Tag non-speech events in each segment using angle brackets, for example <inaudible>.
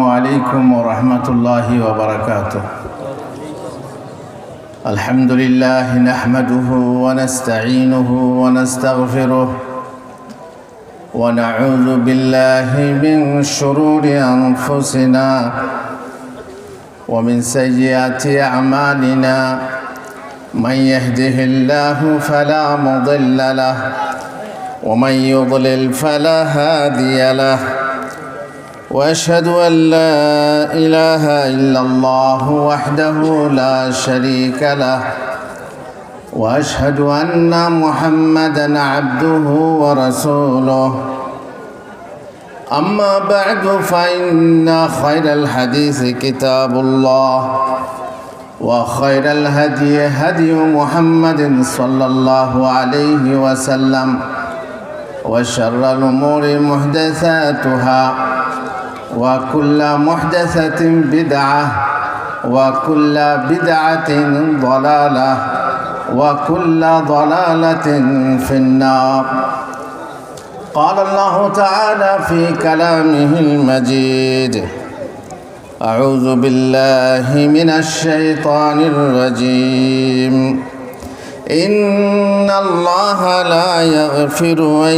عليكم ورحمة الله وبركاته الحمد لله نحمده ونستعينه ونستغفره ونعوذ بالله من شرور أنفسنا ومن سيئات أعمالنا من يهده الله فلا مضل له ومن يضلل فلا هادي له وأشهد أن لا إله إلا الله وحده لا شريك له وأشهد أن محمدا عبده ورسوله. أما بعد فإن خير الحديث كتاب الله وخير الهدي هدي محمد صلى الله عليه وسلم وشر الأمور محدثاتها. وكل محدثة بدعة وكل بدعة ضلالة وكل ضلالة في النار. قال الله تعالى في كلامه المجيد أعوذ بالله من الشيطان الرجيم. إن الله لا يغفر أن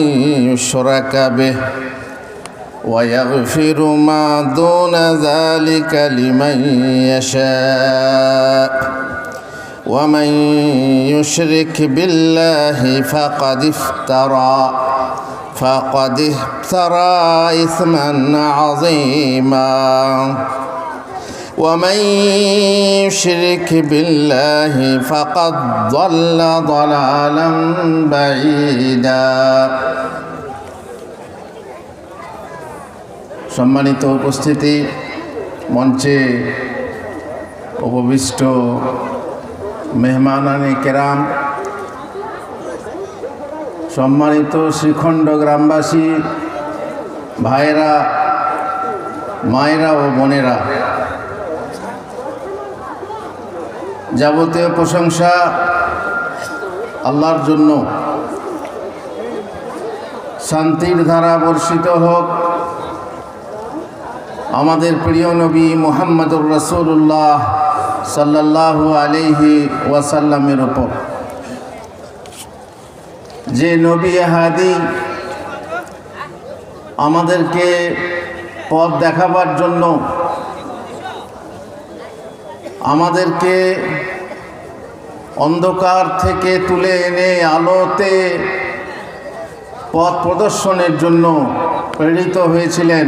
يشرك به. ويغفر ما دون ذلك لمن يشاء. ومن يشرك بالله فقد افترى فقد افترى إثما عظيما. ومن يشرك بالله فقد ضل ضلالا بعيدا. সম্মানিত উপস্থিতি মঞ্চে উপবিষ্ট মেহমানানি কেরাম, সম্মানিত শ্রীখণ্ড গ্রামবাসী, ভাইয়েরা, মায়েরা ও বোনেরা। যাবতীয় প্রশংসা আল্লাহর জন্য। শান্তির ধারা বর্ষিত হোক। আমাদের প্রিয় নবী মোহাম্মদুর রসুল্লাহ সাল্লাহ আলিহি ওয়াসাল্লামের ওপর যে নবী হাদি আমাদেরকে পথ দেখাবার জন্য আমাদেরকে অন্ধকার থেকে তুলে এনে আলোতে পথ প্রদর্শনের জন্য প্রেরিত হয়েছিলেন।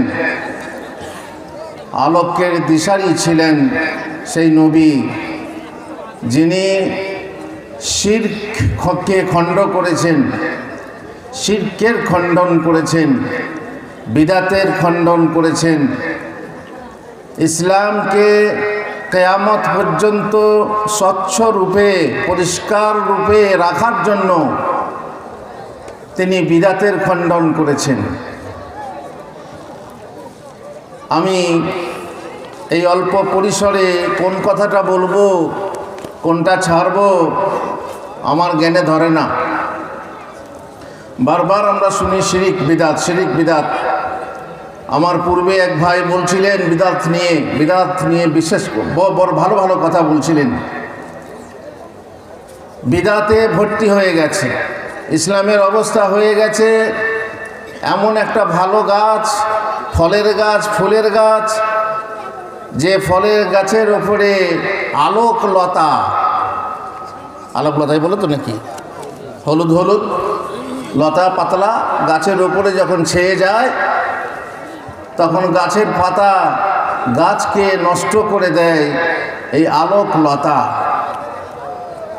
আলোকের দিশারি ছিলেন সেই নবী, যিনি শিরকে খণ্ড করেছেন, শিরকের খণ্ডন করেছেন, বিদাতের খণ্ডন করেছেন। ইসলামকে কেয়ামত পর্যন্ত স্বচ্ছ রূপে, পরিষ্কার রূপে রাখার জন্য তিনি বিদাতের খণ্ডন করেছেন। আমি এই অল্প পরিসরে কোন কথাটা বলব, কোনটা ছাড়ব, আমার জ্ঞানে ধরে না। বারবার আমরা শুনি, শিরিক বিদাত শিরিক বিদাত। আমার পূর্বে এক ভাই বলছিলেন, বিদাত নিয়ে বিদাত নিয়ে বিশেষ বড় ভালো ভালো কথা বলছিলেন। বিদাতে ভর্তি হয়ে গেছে। ইসলামের অবস্থা হয়ে গেছে, এমন একটা ভালো গাছ ফলের গাছ, ফুলের গাছ। যে ফলের গাছের ওপরে আলোক লতা। আলোক লতাই বলো তো নাকি? হলুদ হলুদ। লতা পাতলা গাছের ওপরে যখন ছেয়ে যায়, তখন গাছের পাতা গাছকে নষ্ট করে দেয় এই আলোক লতা।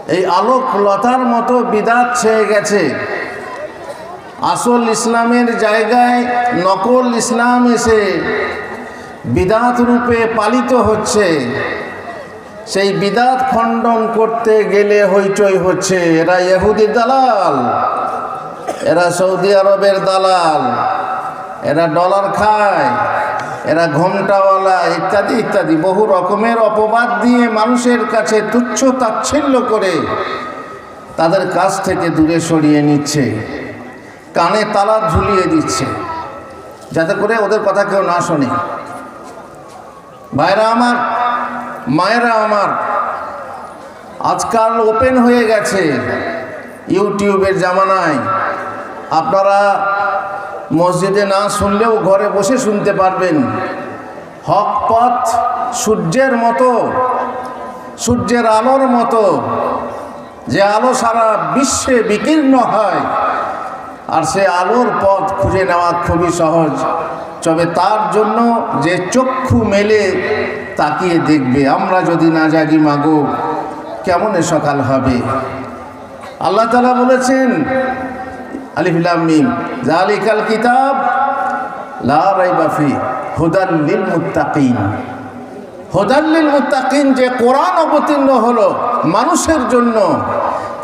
এই আলোক লতার মতো বিদাত ছেয়ে গেছে। আসল ইসলামের জায়গায় নকল ইসলাম এসে বিদাত রূপে পালিত হচ্ছে। সেই বিদাত খণ্ডন করতে গেলে হইচই হচ্ছে। এরা ইহুদির দালাল, এরা সৌদি আরবের দালাল, এরা ডলার খায়, এরা ঘোমটাওয়ালা ইত্যাদি ইত্যাদি। বহু রকমের অপবাদ দিয়ে মানুষের কাছে তুচ্ছ তাচ্ছিল্য করে তাদের কাছ থেকে দূরে সরিয়ে নিচ্ছে। কানে তালা ঝুলিয়ে দিচ্ছে। যাতে করে ওদের কথা কেউ না শোনে। ভাইরা আমার, মায়েরা আমার, আজকাল ওপেন হয়ে গেছে ইউটিউবের জামানায়। আপনারা মসজিদে না শুনলেও ঘরে বসে শুনতে পারবেন। হক পথ সূর্যের মতো, সূর্যের আলোর মতো, যে আলো সারা বিশ্বে বিকীর্ণ হয়। আর সে আলোর পথ খুঁজে নেওয়া খুবই সহজ। তবে তার জন্য যে চক্ষু মেলে, তাকিয়ে দেখবে, আমরা যদি না জাগি, মাগো, কেমনে সকাল হবে? আল্লাহ তালা বলেছেন আলিফিলাম মিম জালিকাল কিতাব, লা রাইবা ফি, হুদাল লিল মুত্তাকিন। হোদাল্লিল মুত্তাকিন যে কোরআন অবতীর্ণ হলো মানুষের জন্য,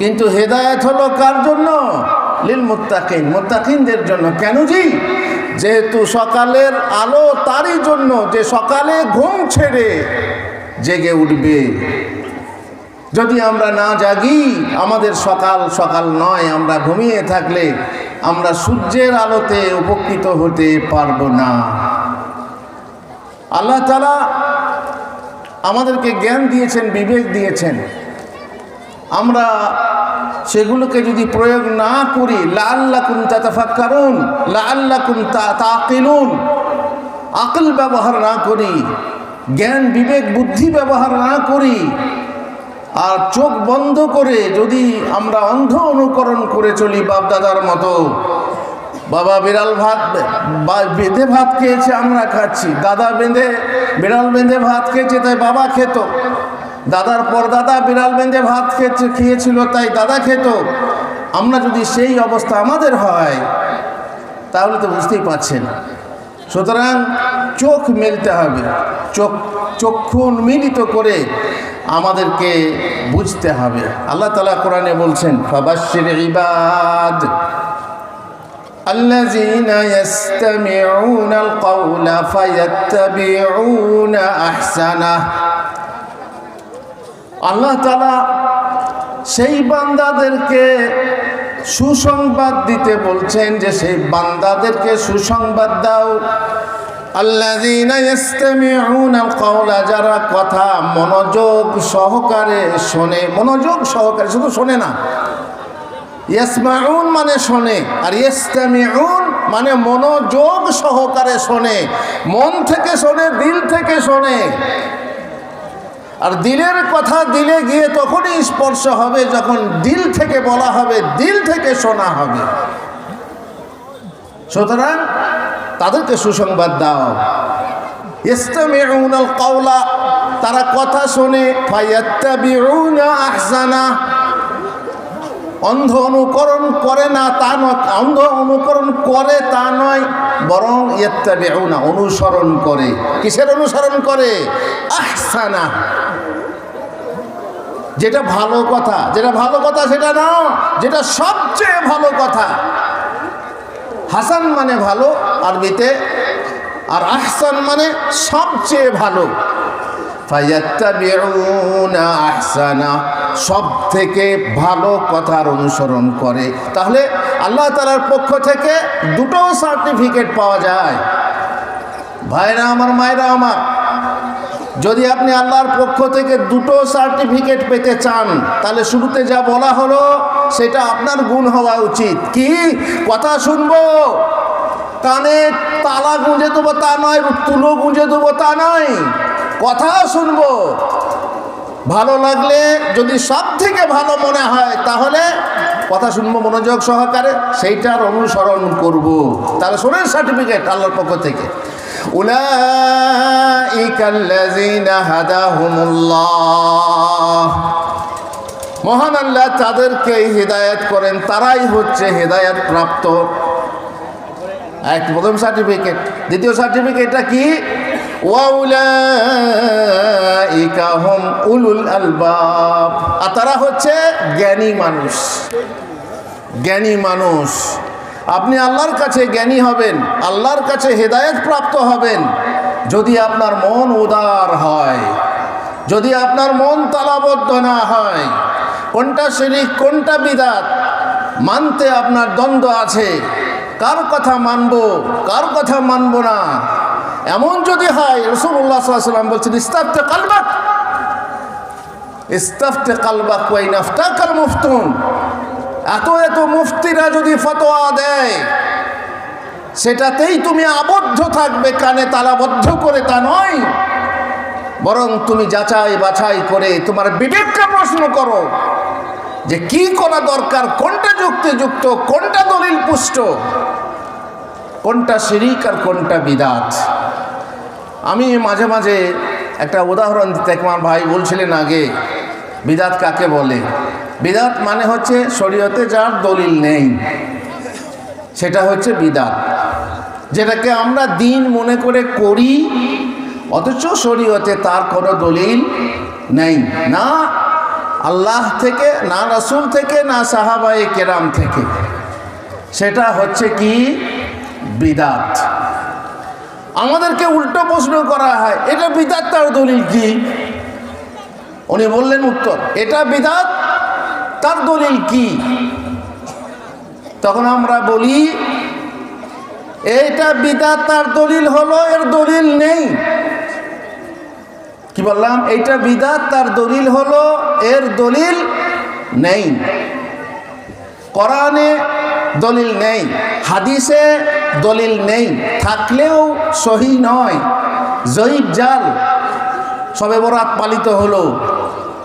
কিন্তু হেদায়েত হলো কার জন্য? লিল মুত্তাকিন মুত্তাকিনদের জন্য কেন জি? যেহেতু সকালের আলো তারই জন্য যে সকালে ঘুম ছেড়ে জেগে উঠবে। যদি আমরা না জাগি, আমাদের সকাল সকাল নয়, আমরা ঘুমিয়ে থাকলে আমরা সূর্যের আলোতে উপকৃত হতে পারব না। আল্লাহ তালা আমাদেরকে জ্ঞান দিয়েছেন, বিবেক দিয়েছেন। আমরা সেগুলোকে যদি প্রয়োগ না করি লাল্লাকুন তাতাফাক্কারুন লাল্লাকুন তাকিলুন আকল ব্যবহার না করি, জ্ঞান, বিবেক, বুদ্ধি ব্যবহার না করি, আর চোখ বন্ধ করে যদি আমরা অন্ধ অনুকরণ করে চলি বাপদাদার মতো, বাবা বিড়াল ভাত বেঁধে ভাত খেয়েছে আমরা খাচ্ছি, দাদা বেঁধে, বিড়াল বেঁধে ভাত খেয়েছে তাই বাবা খেত। দাদার পর দাদা বিড়াল বেঁধে ভাত খেয়েছে খেয়েছিল তাই দাদা খেত আমরা যদি সেই অবস্থা আমাদের হয় তাহলে তো বুঝতেই পারছেন সুতরাং চোখ মেলতে হবে চোখ চক্ষু উন্মিলিত করে আমাদেরকে বুঝতে হবে আল্লাহ তালা কোরআনে বলছেন ফাবাশির ইবাদ الذين يستمعون القول فيتبعون احسنه আল্লাহ তালা সেই বান্দাদেরকে সুসংবাদ দিতে বলছেন যে সেই বান্দাদেরকে সুসংবাদ দাও। আল-কাওলা, যারা কথা মনোযোগ সহকারে শোনে, মনোযোগ সহকারে, শুধু শোনে না। ইয়াসমাউন মানে শোনে, আর ইস্তামিউন মানে মনোযোগ সহকারে শোনে। মন থেকে শোনে, দিল থেকে শোনে। আর দিলের কথা দিলে গিয়ে তখনই স্পর্শ হবে যখন দিল থেকে বলা হবে, দিল থেকে শোনা হবে। সুতরাং তাদেরকে সুসংবাদ দাও। ইস্তামিউনাল কওলা, তারা কথা শোনে, ফায়াত্তাবিউনা আহসানা। অন্ধ অনুকরণ করে না তা নয়, অন্ধ অনুকরণ করে তা নয়, বরং ইত্তাবিউনা অনুসরণ করে। কিসের অনুসরণ করে? আহসানা। যেটা ভালো কথা, যেটা ভালো কথা সেটা না, যেটা সবচেয়ে ভালো কথা। হাসান মানে ভালো, আরবিতে, আর আহসান মানে সবচেয়ে ভালো। সব থেকে ভালো কথার অনুসরণ করে। তাহলে আল্লাহ তালার পক্ষ থেকে দুটো সার্টিফিকেট পাওয়া যায়। ভাইরা আমার, মায়েরা আমার, যদি আপনি আল্লাহর পক্ষ থেকে দুটো সার্টিফিকেট পেতে চান, তাহলে শুরুতে যা বলা হলো, সেটা আপনার গুণ হওয়া উচিত। কি? কথা শুনব? কানে তালা গুঁজে দেবো তা নয়, তুলো গুঁজে দেবো তা নয়। কথা শুনব। ভালো লাগলে যদি সব থেকে ভালো মনে হয়, তাহলে কথা শুনব মনোযোগ সহকারে সেইটার অনুসরণ করব। তাহলে শোনেন সার্টিফিকেট আল্লাহর পক্ষ থেকে। মহান আল্লাহ তাদেরকে হিদায়াত করেন, তারাই হচ্ছে হেদায়াত প্রাপ্ত। এক প্রথম সার্টিফিকেট দ্বিতীয় সার্টিফিকেটটা কি? আর তারা হচ্ছে জ্ঞানী মানুষ। জ্ঞানী মানুষ। আপনি আল্লাহর কাছে জ্ঞানী হবেন, আল্লাহর কাছে হেদায়েত প্রাপ্ত হবেন। যদি আপনার মন উদার হয়, যদি আপনার মন তালাবদ্ধ না হয়, কোনটা শিরিক, কোনটা বিদাত, মানতে আপনার দ্বন্দ্ব আছে। কার কথা মানব, কার কথা মানব না? এমন যদি হয় রসুল্লাহ সাল্লাম বলছেন, ইস্তাফতে কালবাক। ইস্তাফতে কালবাক ওয়াই নাফতা কাল মুফতুন। এত এত মুফতিরা যদি ফতোয়া দেয়, সেটাতেই তুমি আবদ্ধ থাকবে, কানে তালাবদ্ধ করে তা নয়। বরং তুমি যাচাই বাছাই করে তোমার বিবেককে প্রশ্ন করো যে কি করা দরকার, কোনটা যুক্তিযুক্ত, কোনটা দলিল পুষ্ট, কোনটা শিরিক আর কোনটা বিদাত। আমি মাঝে মাঝে একটা উদাহরণ দিতে আমার ভাই বলছিলেন আগে, বিদাত কাকে বলে? বিদাত মানে হচ্ছে শরীয়তে যার দলিল নেই, সেটা হচ্ছে বিদাত। যেটাকে আমরা দিন মনে করে করি, অথচ শরীয়তে তার কোনো দলিল নেই। না আল্লাহ থেকে, না রাসুল থেকে, না সাহাবাই কেরাম থেকে। সেটা হচ্ছে কি? বিদাত। আমাদেরকে উল্টো প্রশ্ন করা হয়, এটা বিদাত তার দলিল কি? উনি বললেন উত্তর, এটা বিদাত তার দলিল কি? তখন আমরা বলি, এইটা বিদাত তার দলিল হলো, এর দলিল নেই। কি বললাম? এইটা বিদাত তার দলিল হলো, এর দলিল নেই। কোরআনে দলিল নেই। হাদিসে দলিল নেই। থাকলেও সহি নয়। জয়ীব জাল সবে বরাত পালিত হলো।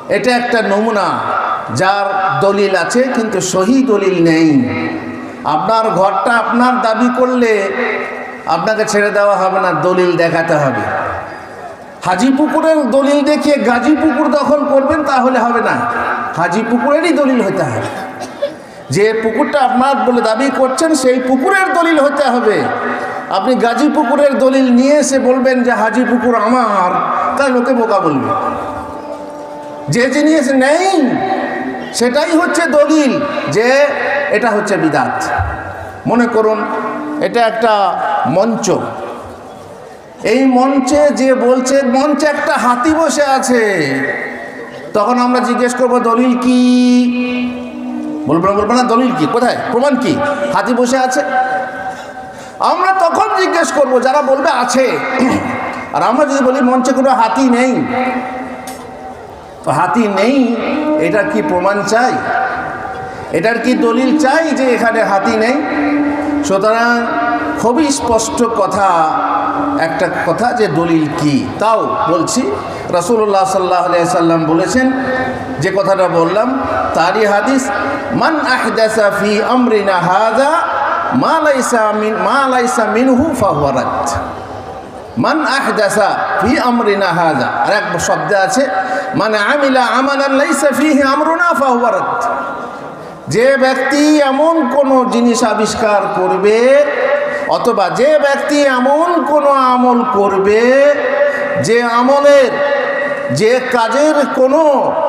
এটা একটা নমুনা যার দলিল আছে, কিন্তু সহি দলিল নেই। আপনার ঘরটা আপনার দাবি করলে আপনাকে ছেড়ে দেওয়া হবে না, দলিল দেখাতে হবে। হাজি পুকুরের দলিল দেখিয়ে গাজী পুকুর দখল করবেন, তাহলে হবে না। হাজি পুকুরেরই দলিল হতে হবে। যে পুকুরটা আপনার বলে দাবি করছেন, সেই পুকুরের দলিল হতে হবে। আপনি গাজী পুকুরের দলিল নিয়ে এসে বলবেন যে, হাজি পুকুর আমার। তাই লোকে বোকা বলবে। যে জিনিস নেই, সেটাই হচ্ছে দলিল যে এটা হচ্ছে বিদাত। মনে করুন, এটা একটা মঞ্চ। এই মঞ্চে যে বলছে, মঞ্চে একটা হাতি বসে আছে। তখন আমরা জিজ্ঞেস করব, দলিল কি? বলব না বলব না দলিল কি? কোথায়? প্রমাণ কি? হাতি বসে আছে? আমরা তখন জিজ্ঞেস করব, যারা বলবে আছে। <clears throat> আর আমরা যদি বলি, মঞ্চে কোনো হাতি নেই। তো হাতি নেই, এটা কি প্রমাণ চাই? এটার কি দলিল চাই যে এখানে হাতি নেই? সুতরাং খুবই স্পষ্ট কথা একটা কথা যে দলিল কি? তাও বলছি রাসুল্লাহ সাল্লাহ সাল্লাম বলেছেন, যে কথাটা বললাম, তারই হাদিস, মান আহদাসা ফি আমরিনা হাদা, মা লাইসা লাইসা ফি আমরিনা আর এক শব্দ আছে মানে লাইসা যে ব্যক্তি এমন কোনো জিনিস আবিষ্কার করবে অথবা যে ব্যক্তি এমন কোনো আমল করবে যে আমলের, যে কাজের কোনো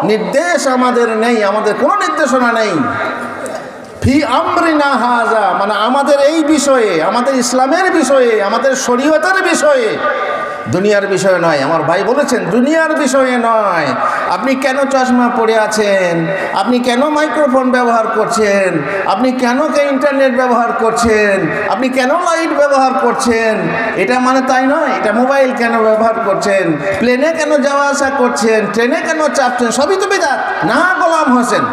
নির্দেশ আমাদের নেই, আমাদের কোনো নির্দেশনা নেই। ফি আমরিনা হাজা মানে আমাদের এই বিষয়ে, আমাদের ইসলামের বিষয়ে, আমাদের শরীয়তের বিষয়ে দুনিয়ার বিষয়ে নয়, আমার ভাই বলেছেন, দুনিয়ার বিষয়ে নয়। আপনি কেন চশমা পরে আছেন? আপনি কেন মাইক্রোফোন ব্যবহার করছেন? আপনি কেন ইন্টারনেট ব্যবহার করছেন? আপনি কেন লাইট ব্যবহার করছেন? এটা মানে তাই নয়, এটা মোবাইল কেন ব্যবহার করছেন? প্লেনে কেন যাওয়া আসা করছেন? ট্রেনে কেন চাপছেন? সবই তো বেদাত। না গোলাম হোসেন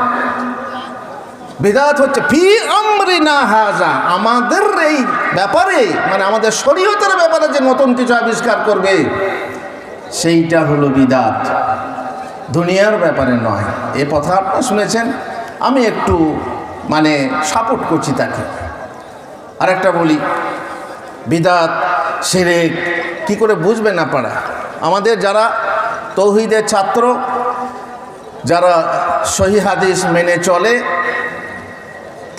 বেদাত হচ্ছে, ফি আমরিনা হাজা। আমাদের এই ব্যাপারে মানে আমাদের শরীয়তের ব্যাপারে যে নতুন কিছু আবিষ্কার করবে, সেইটা হলো বিদাত। দুনিয়ার ব্যাপারে নয়। এ কথা আপনারা শুনেছেন, আমি একটু মানে সাপোর্ট করছি তাকে। আর একটা বলি, বিদাত, সেরেক, কি করে বুঝবে না পারা আমাদের যারা তৌহিদের ছাত্র, যারা সহি হাদিস মেনে চলে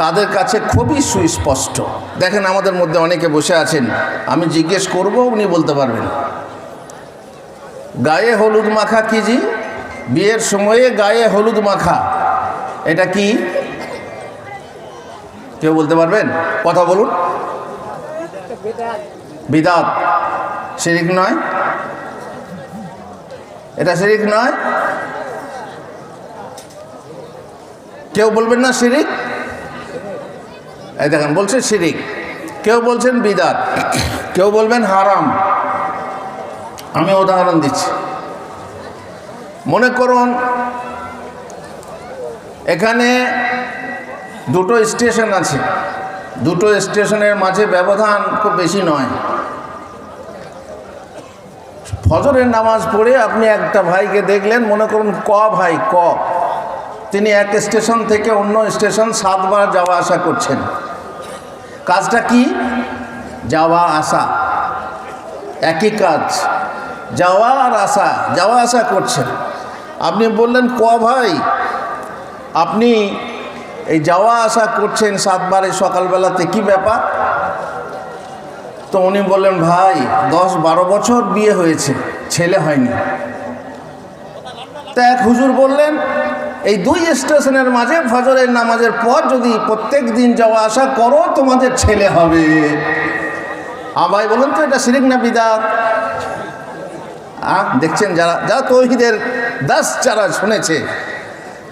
তাদের কাছে খুবই সুস্পষ্ট। দেখেন আমাদের মধ্যে অনেকে বসে আছেন, আমি জিজ্ঞেস করব, উনি বলতে পারবেন। গায়ে হলুদ মাখা কি জি? বিয়ের সময়ে গায়ে হলুদ মাখা, এটা কি? কেউ বলতে পারবেন? কথা বলুন। বিদাত। শিরিক নয়? এটা শিরিক নয়? কেউ বলবেন না শিরিক? এই দেখেন, বলছে শিরিক। কেউ বলছেন বিদাত, কেউ বলবেন হারাম। আমি উদাহরণ দিচ্ছি। মনে করুন, এখানে দুটো স্টেশন আছে। দুটো স্টেশনের মাঝে ব্যবধান খুব বেশি নয়। ফজরের নামাজ পড়ে আপনি একটা ভাইকে দেখলেন, মনে করুন ক ভাই, ক। তিনি এক স্টেশন থেকে অন্য স্টেশন সাতবার যাওয়া আসা করছেন। কাজটা কি? যাওয়া, আসা। একই কাজ। যাওয়া আর আসা। যাওয়া, আসা করছেন। আপনি বললেন, ক ভাই? আপনি এই যাওয়া, আসা করছেন সাতবারে সকালবেলাতে। কি ব্যাপার? তো উনি বললেন, ভাই, দশ বারো বছর বিয়ে হয়েছে। ছেলে হয়নি। তা এক হুজুর বললেন এই দুই স্টেশনের মাঝে ফজরের নামাজের পর যদি প্রত্যেক দিন যাওয়া আসা করো, তোমাদের ছেলে হবে। ভাই, বলুন তো, এটা শিরিক না আহ দেখছেন যারা যারা তৌহিদের দাস যারা শুনেছে,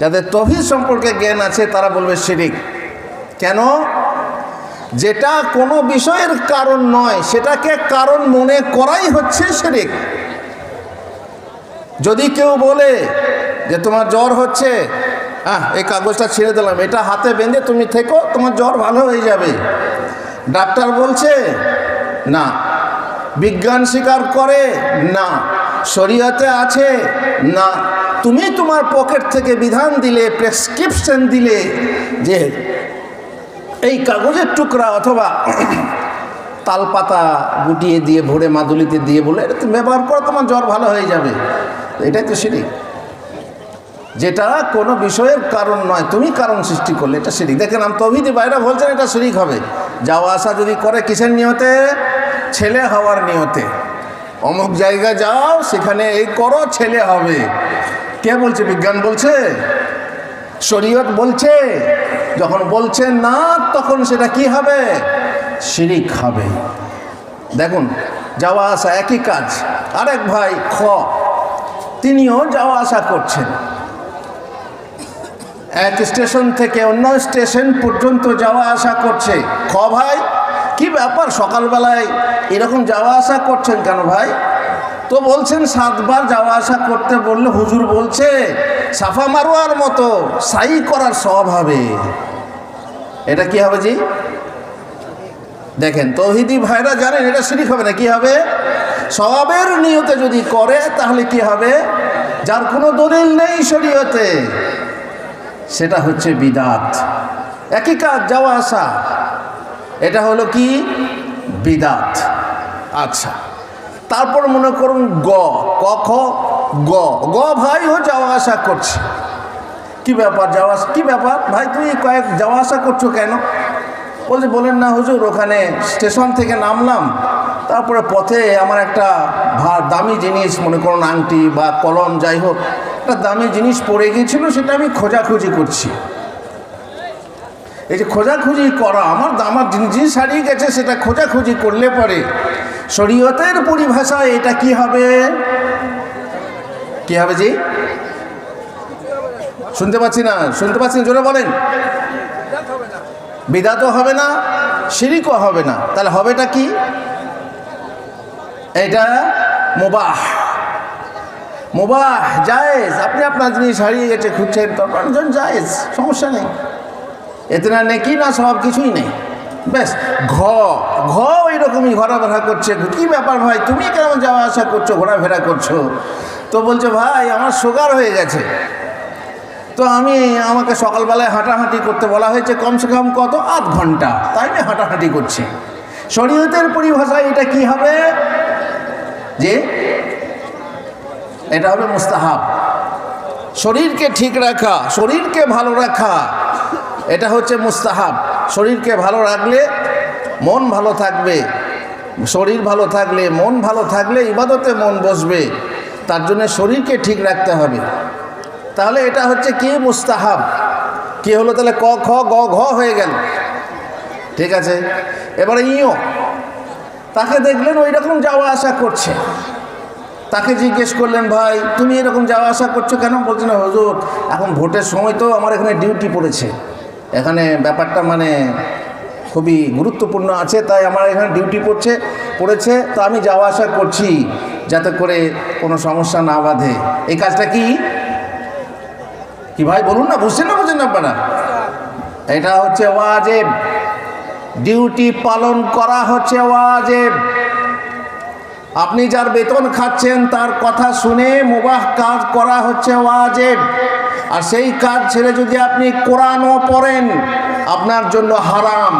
যাদের তৌহিদ সম্পর্কে জ্ঞান আছে, তারা বলবে শিরিক। কেন? যেটা কোনো বিষয়ের কারণ নয়, সেটাকে কারণ মনে করাই হচ্ছে শিরিক। যদি কেউ বলে যে তোমার জ্বর হচ্ছে হ্যাঁ এই কাগজটা ছেড়ে দিলাম, এটা হাতে বেঁধে তুমি থেকো, তোমার জ্বর ভালো হয়ে যাবে। ডাক্তার বলছে, না, বিজ্ঞান স্বীকার করে, না, শরীয়তে আছে, না, তুমি তোমার পকেট থেকে বিধান দিলে, প্রেসক্রিপশন দিলে যে এই কাগজের টুকরা অথবা <clears throat> তালপাতা গুটিয়ে দিয়ে, ভরে মাদুলিতে দিয়ে বলে, এটা ব্যবহার করো, তোমার জ্বর ভালো হয়ে যাবে। এটাই তো সিঁড়ি যেটা কোনো বিষয়ের কারণ নয়, তুমি কারণ সৃষ্টি করলে, এটা সিঁড়ি দেখেন, আমি তভিদি বাইরে বলছেন এটা শিরিক হবে। যাওয়া আসা যদি করে কিসের নিয়তে? ছেলে হওয়ার নিয়তে। অমুক জায়গায় যাও, সেখানে এই করো, ছেলে হবে। কে বলছে? বিজ্ঞান বলছে? শরীয়ত বলছে। যখন বলছে না, তখন সেটা কি হবে? শিরিক হবে। দেখুন, যাওয়া আসা একই কাজ। আরেক ভাই খ, তিনিও যাওয়া আসা করছেন। এক স্টেশন থেকে অন্য স্টেশন পর্যন্ত যাওয়া আসা করছে। খ ভাই, কি ব্যাপার? সকালবেলায় এরকম যাওয়া আসা করছেন কেন ভাই? তো বলছেন, সাতবার যাওয়া আসা করতে বললে হুজুর বলছে, সাফা মারোয়ার মতো সাই করার সব হবে। এটা কি হবে জি? দেখেন, তৌহিদি ভাইরা জানেন এটা শিরিক হবে না, কি হবে? সবের নিয়তে যদি করে, তাহলে কি হবে? যার কোনো দলিল নেই শরীয়তে। সেটা হচ্ছে বিদাত। একই কাজ, যাওয়া, আসা। এটা হলো কি? বিদাত। আচ্ছা। তারপর মনে করুন গ, ক, খ, গ। গ ভাই ও যাওয়া, আসা করছে। কি ব্যাপার? যাওয়া, আসা কি ব্যাপার? ভাই তুই কয়েক যাওয়া, আসা করছ কেন? বলছে, বলেন না হুজুর, ওখানে স্টেশন থেকে নামলাম। তারপরে পথে আমার একটা ভা দামি জিনিস, মনে করুন আংটি বা কলম, যাই হোক একটা দামি জিনিস পড়ে গিয়েছিল, সেটা আমি খোঁজাখুঁজি করছি। এই যে খোঁজাখুঁজি করা, আমার আমার জিনিস হারিয়ে গেছে, সেটা খোঁজাখুঁজি করলে পরে শরীয়তের পরিভাষায় এটা কি হবে? কি হবে জি? শুনতে পাচ্ছি না, শুনতে পাচ্ছি জোরে বলেন। বিদাতও হবে না, শিরিকও হবে না। তাহলে হবেটা কি? এটা মুবাহ। মুবাহ, জায়েজ। আপনি আপনার জিনিস হারিয়ে গেছে খুঁজছেন তখন জায়েজ, সমস্যা নেই। এতে না নেই কি না সব কিছুই নেই। ব্যাস, ঘ ঘ ওই রকমই ঘোরাফেরা করছে। কি ব্যাপার ভাই, তুমি কেমন যাওয়া আসা করছ, ঘোরাফেরা করছ? তো বলছে, ভাই, আমার সুগার হয়ে গেছে। তো আমি আমাকে সকালবেলায় হাঁটাহাঁটি করতে বলা হয়েছে, কমসে কম কত? আধ ঘণ্টা। তাই না হাঁটাহাঁটি করছি। শরীয়তের পরিভাষায় এটা কি হবে? যে এটা হবে মুস্তাহাব। শরীরকে ঠিক রাখা, শরীরকে ভালো রাখা, এটা হচ্ছে মুস্তাহাব। শরীরকে ভালো রাখলে মন ভালো থাকবে। শরীর ভালো থাকলে, মন ভালো থাকলে ইবাদতে মন বসবে। তার জন্য শরীরকে ঠিক রাখতে হবে। তাহলে এটা হচ্ছে কি মুস্তাহাব? কি হলো তাহলে? ক, খ, গ, ঘ হয়ে গেল। ঠিক আছে? এবারে ইও তাকে দেখলেন ওই রকম যাওয়া আসা করছে। তাকে জিজ্ঞেস করলেন, ভাই, তুমি এরকম যাওয়া আসা করছ কেন? বলছে, না, হজুর, এখন ভোটের সময় তো আমার এখানে ডিউটি পড়েছে। এখানে ব্যাপারটা মানে খুবই গুরুত্বপূর্ণ আছে, তাই আমার এখানে ডিউটি পড়ছে, পড়েছে, তো আমি যাওয়া আসা করছি যাতে করে কোনো সমস্যা না বাঁধে। এই কাজটা কি? কি ভাই, বলুন না, বুঝছেন না বুঝছেন আপনারা? এটা হচ্ছে ওয়াজেব। ডিউটি পালন করা হচ্ছে ওয়াজেব। আপনি যার বেতন খাচ্ছেন, তার কথা শুনে মুবাহ কাজ করা হচ্ছে ওয়াজেব। আর সেই কাজ ছেড়ে যদি আপনি কোরআনও পড়েন, আপনার জন্য হারাম।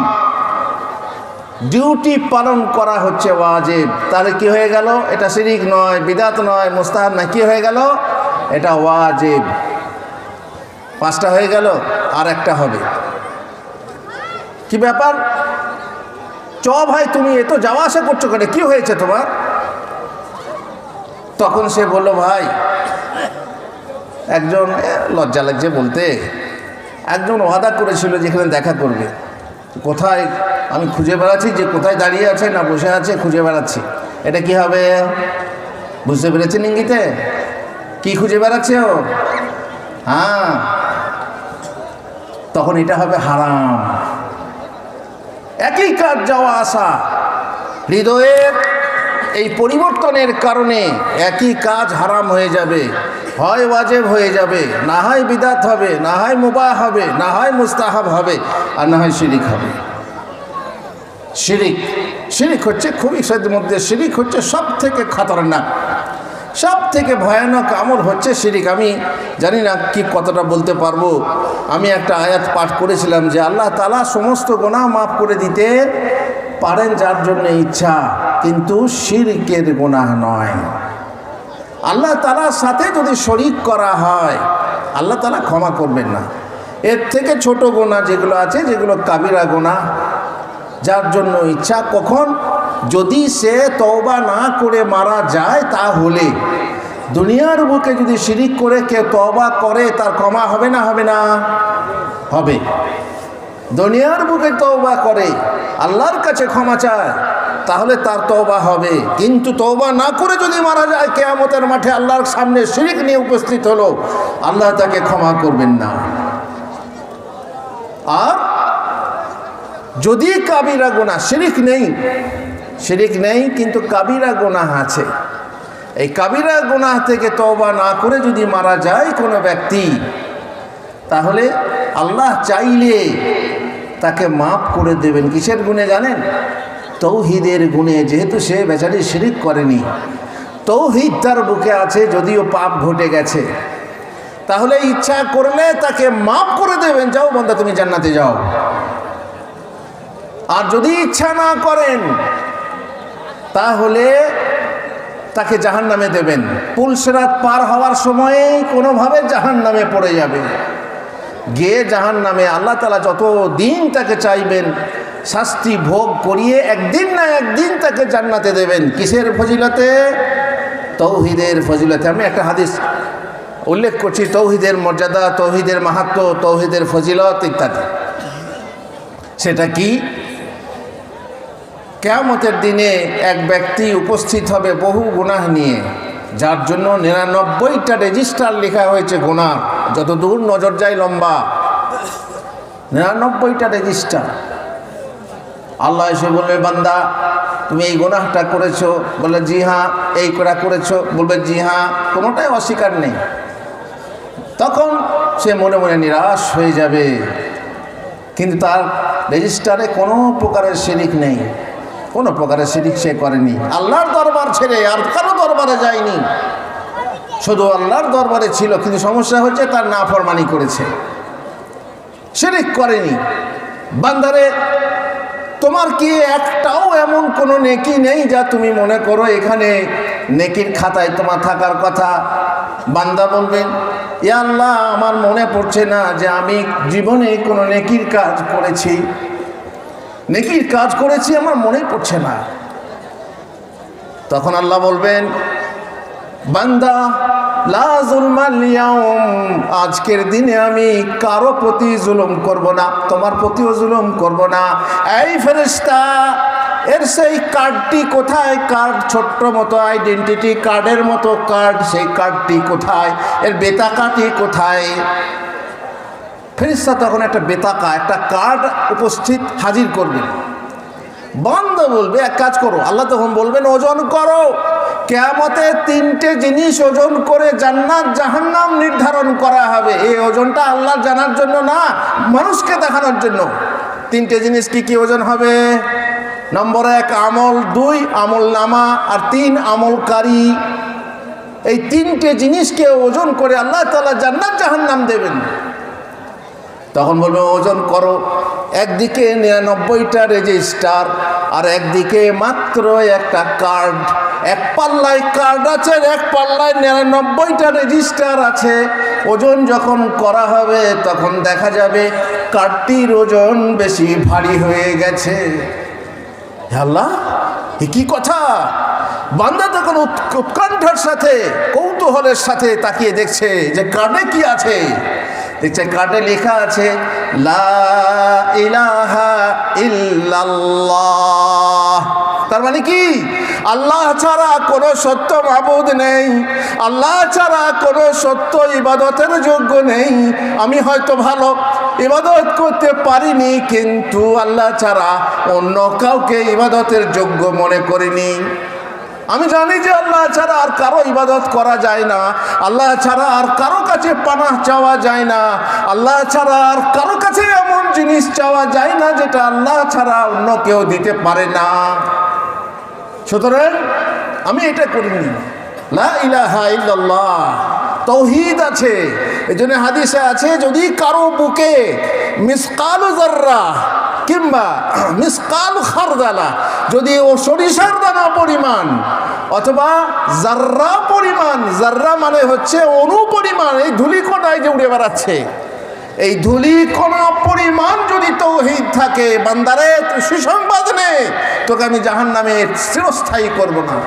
ডিউটি পালন করা হচ্ছে ওয়াজেব। তাহলে কি হয়ে গেল? এটা শিরিক নয়, বিদাত নয়, মুস্তাহাব না কি হয়ে গেল? এটা ওয়াজেব। পাঁচটা হয়ে গেল, আর একটা হবে। কি ব্যাপার? চ ভাই তুমি, এ তো যাওয়া আসা করছ কেন? কি হয়েছে তোমার? তখন সে বলল, ভাই, একজন লজ্জা লাগছে বলতে। একজন ওয়াদা করেছিল যেখানে দেখা করবে। কোথায়? আমি খুঁজে বেড়াচ্ছি যে কোথায় দাঁড়িয়ে আছে না বসে আছে, খুঁজে বেড়াচ্ছি। এটা কি হবে? বুঝতে পেরেছেন ইঙ্গিতে? কি খুঁজে বেড়াচ্ছে ও? হ্যাঁ। তখন এটা হবে হারাম। একই কাজ যাওয়া আসা। হৃদয়ের এই পরিবর্তনের কারণে একই কাজ হারাম হয়ে যাবে। হয় ওয়াজেব হয়ে যাবে, না হয় বিদাত হবে, না হয় মুবাহ হবে, না হয় মুস্তাহাব হবে, আর না হয় শিরিক হবে। শিরিক শিরিক হচ্ছে খুবই সাধ্যের মধ্যে, শিরিক হচ্ছে সব থেকে খতরনাক। সব থেকে ভয়ানক আমল হচ্ছে শিরিক। আমি জানি না কি কতটা বলতে পারব। আমি একটা আয়াত পাঠ করেছিলাম যে আল্লাহ তালা সমস্ত গোনা মাফ করে দিতে পারেন যার জন্য ইচ্ছা। কিন্তু শিরকের গোনাহ নয়। আল্লাহ তালার সাথে যদি শরিক করা হয়, আল্লাহ তালা ক্ষমা করবেন না। এর থেকে ছোট গোনা যেগুলো আছে, যেগুলো কাবিরা গোনা যার জন্য ইচ্ছা কখন? যদি সে তওবা না করে মারা যায়, তাহলে। দুনিয়ার বুকে যদি শিরিক করে কেউ তওবা করে, তার ক্ষমা হবে না হবে না? হবে। দুনিয়ার বুকে তওবা করে, আল্লাহর কাছে ক্ষমা চায়। তাহলে তার তওবা হবে। কিন্তু তওবা না করে যদি মারা যায়, কেয়ামতের মাঠে আল্লাহর সামনে শিরিক নিয়ে উপস্থিত হলো, আল্লাহ তাকে ক্ষমা করবেন না। আর যদি কাবিরা গোনা, শিরিক নেই শিরিক নেই, কিন্তু কাবিরা গোনাহ আছে। এই কাবিরা গোনাহ থেকে তওবা না করে যদি মারা যায় কোনো ব্যক্তি, তাহলে আল্লাহ চাইলে তাকে মাফ করে দেবেন। কিসের গুণে জানেন? তৌহিদের গুণে, যেহেতু সে বেচারি শিরিক করেনি, তৌহিদ তার বুকে আছে যদিও পাপ ঘটে গেছে। তাহলে ইচ্ছা করলে তাকে মাফ করে দেবেন। যাও বন্ধা তুমি জান্নাতে যাও। আর যদি ইচ্ছা না করেন, তাহলে তাকে জাহান নামে দেবেন পুলসেরাত পার হওয়ার সময়েই কোনোভাবে জাহান নামে পড়ে যাবে। গিয়ে জাহান নামে আল্লাহ তালা যত দিন তাকে চাইবেন শাস্তি ভোগ করিয়ে একদিন না একদিন তাকে জান্নাতে দেবেন। কিসের ফজিলতে? তৌহিদের ফজিলতে। আমি একটা হাদিস উল্লেখ করছি, তৌহিদের মর্যাদা, তৌহিদের মাহাত্ম, তৌহিদের ফজিলত ইত্যাদি। সেটা কি? কেয়ামতের দিনে এক ব্যক্তি উপস্থিত হবে বহু গুনাহ নিয়ে, যার জন্য নিরানব্বইটা রেজিস্টার লেখা হয়েছে গুনাহ। যতদূর নজর যায় লম্বা। নিরানব্বইটা রেজিস্টার। আল্লাহ এসে বলবে, বান্দা, তুমি এই গুনাহটা করেছ। বলে জি হ্যাঁ এই করা করেছ। বলবে, জি হ্যাঁ কোনোটাই অস্বীকার নেই। তখন সে মনে মনে নিরাশ হয়ে যাবে। কিন্তু তার রেজিস্টারে কোনো প্রকারের শিরিক নেই। কোনো প্রকারের শিরিক সে করেনি। আল্লাহর দরবার ছেড়ে আর কারও দরবারে যায়নি। শুধু আল্লাহর দরবারে ছিল, কিন্তু সমস্যা হচ্ছে তার না ফরমানি করেছে। শিরিক করেনি। বান্দারে তোমার কি একটাও এমন কোনো নেকি নেই যা তুমি মনে করো এখানে নেকির খাতায় তোমার থাকার কথা? বান্দা বলবেন এ আল্লাহ, আমার মনে পড়ছে না যে আমি জীবনে কোনো নেকির কাজ করেছি। নেকির কাজ করেছি, আমার মনে পড়ছে না। তখন আল্লাহ বলবেন, বান্দা আজকের দিনে আমি কারও প্রতি জুলুম করব না, তোমার প্রতিও জুলুম করব না। এই ফেরেশতা, এর সেই কার্ডটি কোথায়? কার্ড ছোট্ট মতো, আইডেন্টিটি কার্ডের মতো কার্ড, সেই কার্ডটি কোথায়? এর বেতাকাটি কোথায়? ফেরিস্তা তখন একটা বেতাকা, একটা কার্ড উপস্থিত হাজির করবে বন্ধ বলবে, এক কাজ করো, আল্লাহ তখন বলবেন, ওজন করো। কেয়ামতে তিনটে জিনিস ওজন করে জান্নাত জাহান্নাম নির্ধারণ করা হবে। এই ওজনটা আল্লাহ জানার জন্য না, মানুষকে দেখানোর জন্য। তিনটে জিনিস কি কি ওজন হবে? নম্বর এক, আমল। দুই, আমল নামা। আর তিন আমলকারী এই তিনটে জিনিসকে ওজন করে আল্লাহ তালা জান্নাত জাহান্নাম দেবেন। তখন বলবে, ওজন করো। একদিকে নিরানব্বইটা রেজিস্টার আর একদিকে মাত্র একটা কার্ড। এক পাল্লায় কার্ড আছে, এক পাল্লায় নিরানব্বইটা রেজিস্টার আছে। ওজন যখন করা হবে, তখন দেখা যাবে কার্ডটির ওজন বেশি ভারী হয়ে গেছে। হে আল্লাহ, এ কি কথা? বান্দা তখন উৎ- উৎকণ্ঠার সাথে, কৌতূহলের সাথে তাকিয়ে দেখছে যে কার্ডে কি আছে। দেখছে কার্ডে লেখা আছে, লা ইলাহা তার মানে কি? আল্লাহ ছাড়া কোনো সত্য মাবুদ নেই। আল্লাহ ছাড়া কোনো সত্য ইবাদতের যোগ্য নেই। আমি হয়তো ভালো ইবাদত করতে পারিনি, কিন্তু আল্লাহ ছাড়া অন্য কাউকে ইবাদতের যোগ্য মনে করিনি। আমি জানি যে আল্লাহ ছাড়া আর কারও ইবাদত করা যায় না। আল্লাহ ছাড়া আর কারও কাছে পানাহ চাওয়া যায় না। আল্লাহ ছাড়া আর কারও কাছে এমন জিনিস চাওয়া যায় না যেটা আল্লাহ ছাড়া অন্য কেউ দিতে পারে না। সুতরাং আমি এটা করিনি। তৌহিদ আছে। এই জন্য হাদিসে আছে, যদি কারও বুকে মিসকাল জাররা কিংবা মিসকাল খারদালা, যদি ও সরিষার দানা পরিমাণ অথবা জাররা পরিমাণ, জাররা মানে হচ্ছে অনু পরিমাণ, এই ধুলিকণায় যে উড়ে বেড়াচ্ছে। এই ধুলি কণা পরিমাণ যদি তৌহিদ থাকে, বান্দারে সুসংবাদ নে, তোকে আমি জাহান নামে চিরস্থায়ী করব না।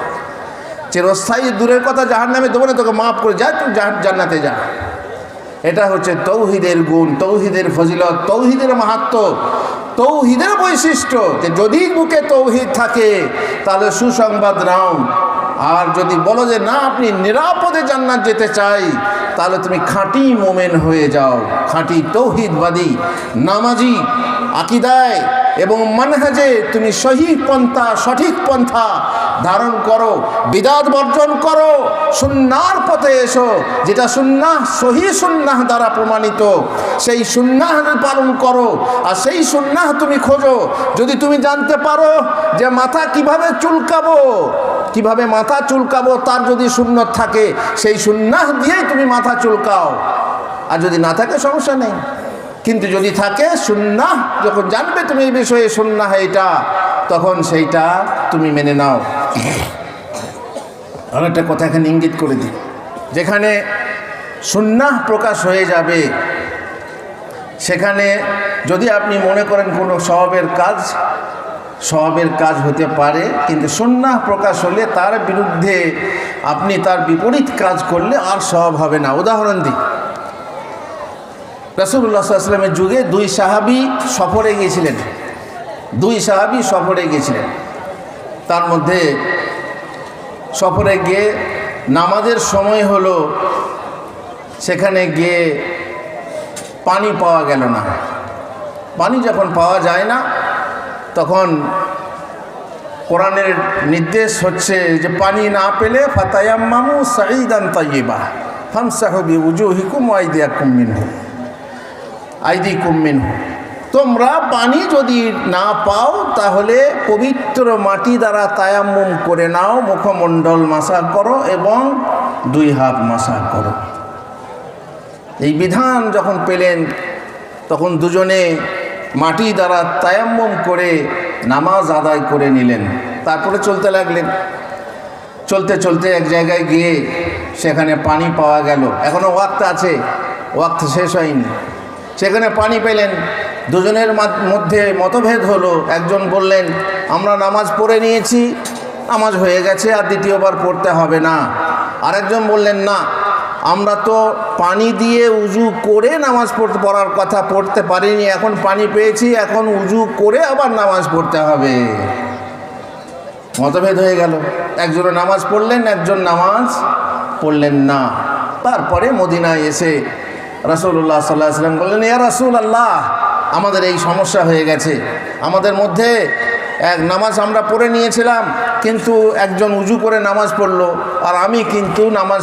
চিরস্থায়ী দূরের কথা জাহান নামে দেবো না, তোকে মাফ করে যা, তুই জান্নাতে যা। এটা হচ্ছে তৌহিদের গুণ, তৌহিদের ফজিলত, তৌহিদের মাহাত্ম, তৌহিদের বৈশিষ্ট্য যে যদি বুকে তৌহিদ থাকে, তাহলে সুসংবাদ নাও আর যদি বলো যে না, আপনি নিরাপদে জান্নাত যেতে চাই, তাহলে তুমি খাঁটি মোমেন হয়ে যাও, খাঁটি তৌহিদবাদী, নামাজি, আকিদায় এবং মানহাজে তুমি সহি পন্থা, সঠিক পন্থা ধারণ করো, বিদাত বর্জন করো, সুন্নার পথে এসো, যেটা সুন্নাহ, সহি সুন্নাহ দ্বারা প্রমাণিত, সেই সুন্নাহ পালন করো, আর সেই সুন্নাহ তুমি খোঁজো। যদি তুমি জানতে পারো যে মাথা কীভাবে চুলকাবো কীভাবে মাথা চুলকাবো তার যদি সুন্নত থাকে, সেই সুন্নাহ দিয়েই তুমি মাথা চুলকাও। আর যদি না থাকে, সমস্যা নেই। কিন্তু যদি থাকে সুন্নাহ, যখন জানবে তুমি এই বিষয়ে সুন্নাহ এটা তখন সেইটা তুমি মেনে নাও। আর একটা কথা এখানে ইঙ্গিত করে দিই। যেখানে সুন্নাহ প্রকাশ হয়ে যাবে, সেখানে যদি আপনি মনে করেন কোনো স্বভাবের কাজ স্বভাবের কাজ হতে পারে, কিন্তু সুন্নাহ প্রকাশ হলে তার বিরুদ্ধে আপনি তার বিপরীত কাজ করলে আর স্বভাব হবে না। উদাহরণ দিই। রাসুল্লাহ সাল্লামের যুগে দুই সাহাবি সফরে গিয়েছিলেন। দুই সাহাবি সফরে গিয়েছিলেন। তার মধ্যে সফরে গিয়ে নামাজের সময় হলো, সেখানে গিয়ে পানি পাওয়া গেল না। পানি যখন পাওয়া যায় না তখন কোরআনের নির্দেশ হচ্ছে যে পানি না পেলে ফাতায়াম মামু সাঈদান তাইবা ফামসাহবি উজু হিকুম আইদিয়া কুমিন আইদি কুমিন তোমরা পানি যদি না পাও, তাহলে পবিত্র মাটি দ্বারা তায়াম্মুম করে নাও, মুখমণ্ডল মাসা করো এবং দুই হাত মাসা করো। এই বিধান যখন পেলেন, তখন দুজনে মাটি দ্বারা তায়াম্মম করে নামাজ আদায় করে নিলেন। তারপরে চলতে লাগলেন। চলতে চলতে এক জায়গায় গিয়ে সেখানে পানি পাওয়া গেল। এখনও ওয়াক্ত আছে। ওয়াক্ত শেষ হয়নি। সেখানে পানি পেলেন। দুজনের মধ্যে মতভেদ হলো। একজন বললেন, আমরা নামাজ পড়ে নিয়েছি, নামাজ হয়ে গেছে, আর দ্বিতীয়বার পড়তে হবে না। আরেকজন বললেন, না আমরা তো পানি দিয়ে উজু করে নামাজ পড়তে, পড়ার কথা পড়তে পারিনি, এখন পানি পেয়েছি, এখন উজু করে আবার নামাজ পড়তে হবে। মতভেদ হয়ে গেল। একজনে নামাজ পড়লেন, একজন নামাজ পড়লেন না। তারপরে মদিনায় এসে রাসুল্লাহ সাল্লাহ সাল্লাম বললেন, ইয়া রাসুল আল্লাহ আমাদের এই সমস্যা হয়ে গেছে। আমাদের মধ্যে এক নামাজ আমরা পড়ে নিয়েছিলাম, কিন্তু একজন উজু করে নামাজ পড়ল, আর আমি কিন্তু নামাজ